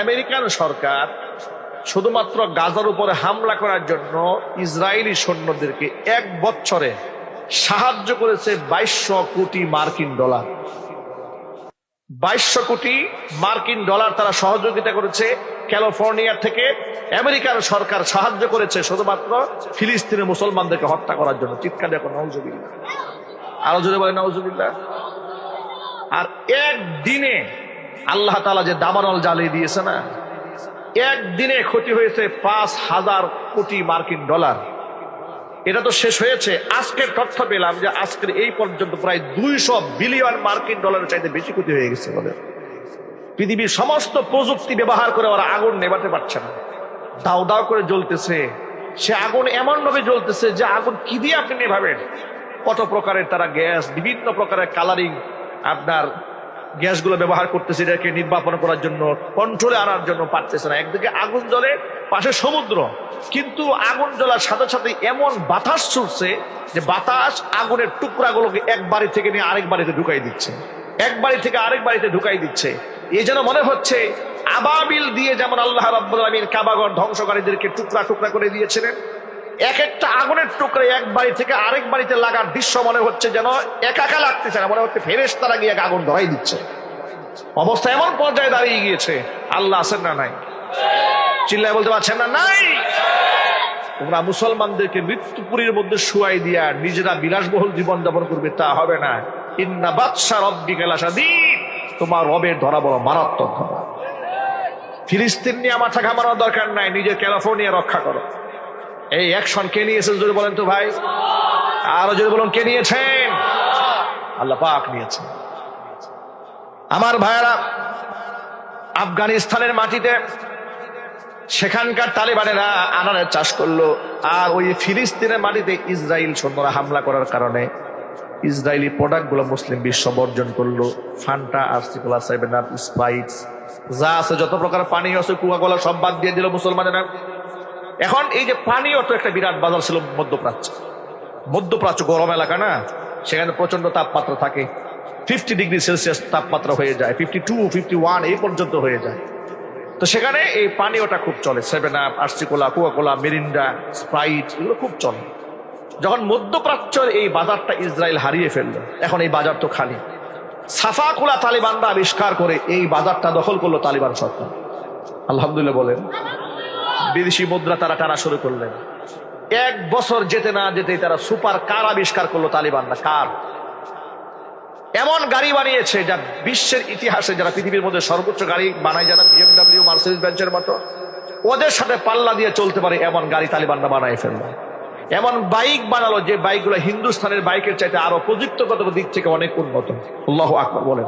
American সরকার শুধুমাত্র গাজার উপরে হামলা করার জন্য ইসরায়েলি সৈন্যদেরকে এক বছরে সাহায্য করেছে বাইশশো কোটি মার্কিন ডলার। বাইশশো কোটি মার্কিন ডলার তারা সহযোগিতা করেছে ক্যালিফোর্নিয়া থেকে। আমেরিকার সরকার সাহায্য করেছে শুধুমাত্র ফিলিস্তিনের মুসলমানদেরকে হত্যা করার জন্য। চিৎকার দেখো নজুবিল্লা আরও যদি বলে নজুবিল্লা আর একদিনে আল্লাহ তালা যে দাবানল জ্বালিয়ে দিয়েছে না, একদিনে ক্ষতি হয়েছে পাঁচ হাজার কোটি মার্কিন ডলার। এটা তো শেষ হয়েছে। আজকের তথ্য পেলাম যে আজকের এই পর্যন্ত প্রায় দুইশো বিলিয়ন মার্কিন ডলারের চাইতে বেশি ক্ষতি হয়ে গেছে ওদের পৃথিবীর সমস্ত প্রযুক্তি ব্যবহার করে ওরা আগুন নেভাতে পারছে না। দাও দাও করে জ্বলতেছে। সে আগুন এমন ভাবে জ্বলতেছে যে আগুন কি দিয়ে আপনি নেভাবেন? কত প্রকারের তারা গ্যাস, বিভিন্ন প্রকারের কালারিং আপনার গ্যাসগুলো ব্যবহার করতেছে এটাকে নির্বাপন করার জন্য কন্ট্রোলে আনার জন্য পারতেছে না। একদিকে আগুন জ্বলে, পাশে সমুদ্র। কিন্তু আগুন জ্বলার সাথে সাথে এমন বাতাস ছুটছে যে বাতাস আগুনের টুকরাগুলোকে এক বাড়ি থেকে নিয়ে আরেক বাড়িতে ঢুকাই দিচ্ছে। এক বাড়ি থেকে আরেক বাড়িতে ঢুকাই দিচ্ছে। এই যেন মনে হচ্ছে আবাবিল দিয়ে যেমন আল্লাহ রাব্বুল আলামিন কাবাগর ধ্বংসকারীদেরকে টুকরা টুকরা করে দিয়েছিলেন এক একটা আগুনের টুকরে এক বাড়ি থেকে আরেক বাড়িতে লাগার দৃশ্য মনে হচ্ছে যেন একাকা লাগতেছে না, মনে হচ্ছে ফেরেস তারা গিয়ে আগুন ধরাই দিচ্ছে। অবস্থা এমন পর্যায়ে দাঁড়িয়ে গিয়েছে। আল্লাহ আছেন না নাই? চিল্লায় বলতে পারছেন না নাই? তোমরা মুসলমানদেরকে মৃত্যুপুরীর মধ্যে শুয়াই দিয়া নিজেরা বিলাসবহুল জীবন যাপন করবে, তা হবে না। ইন্না বাদশা রব্বি কেলাসাদিন তোমার রবের ধরা বড় মারাত্মক ধরা। ফিলিস্তিন নিয়ে মাথা ঘামানোর দরকার নাই, নিজের ক্যালিফোর্নিয়া রক্ষা করো। এই অ্যাকশন কে নিয়েছেন যদি বলেন তো ভাই? আরও যদি বলুন, কে নিয়েছেন? আল্লাহ পাক নিয়েছেন। আমার ভাইয়েরা, আফগানিস্তানের মাটিতে সেখানকার তালিবানেরা আনারের চাষ করল, আর ওই ফিলিস্তিনের মাটিতে ইসরায়েল সৈন্যরা হামলা করার কারণে ইসরায়েলি প্রোডাক্টগুলো মুসলিম বিশ্ব বর্জন করল। ফান্টা আর্সিকোলা সেভেন আপ যা আছে, যত প্রকার পানি আছে কুয়াকলা সব বাদ দিয়ে দিল মুসলমানেরা। এখন এই যে পানীয় তো একটা বিরাট বাজার ছিল মধ্যপ্রাচ্য। মধ্যপ্রাচ্য গরম এলাকা না, সেখানে প্রচণ্ড তাপমাত্রা থাকে। ফিফটি ডিগ্রি সেলসিয়াস তাপমাত্রা হয়ে যায় ফিফটি টু ফিফটি ওয়ান এই পর্যন্ত হয়ে যায়। তো সেখানে এই পানীয়টা খুব চলে। Seven up RC cola cola Mirinda Sprite এগুলো খুব চলে। যখন মধ্যপ্রাচ্যের এই বাজারটা ইসরায়েল হারিয়ে ফেলল, এখন এই বাজার তো খালি। সাফা সাফাকুলা তালিবানরা আবিষ্কার করে এই বাজারটা দখল করল তালিবান সরকার। আলহামদুলিল্লাহ বলেন। বিদেশি মুদ্রা তারা টানা শুরু করলেন। এক বছর যেতে না যেতে তারা সুপার কার আবিষ্কার করল তালিবানরা। কার? এমন গাড়ি বানিয়েছে যা বিশ্বের ইতিহাসে যারা পৃথিবীর মধ্যে সর্বোচ্চ গাড়ি বানায়, যারা বিএমডাব্লিউ মার্সেডিস বেঞ্চের মতো, ওদের সাথে পাল্লা দিয়ে চলতে পারে এমন গাড়ি তালিবানরা বানায় ফেলল। এমন বাইক বানালো যে বাইকগুলো হিন্দুস্থানের বাইকের চাইতে আরও প্রযুক্তিগত দিক থেকে অনেক উন্নত। আকবর বলেন।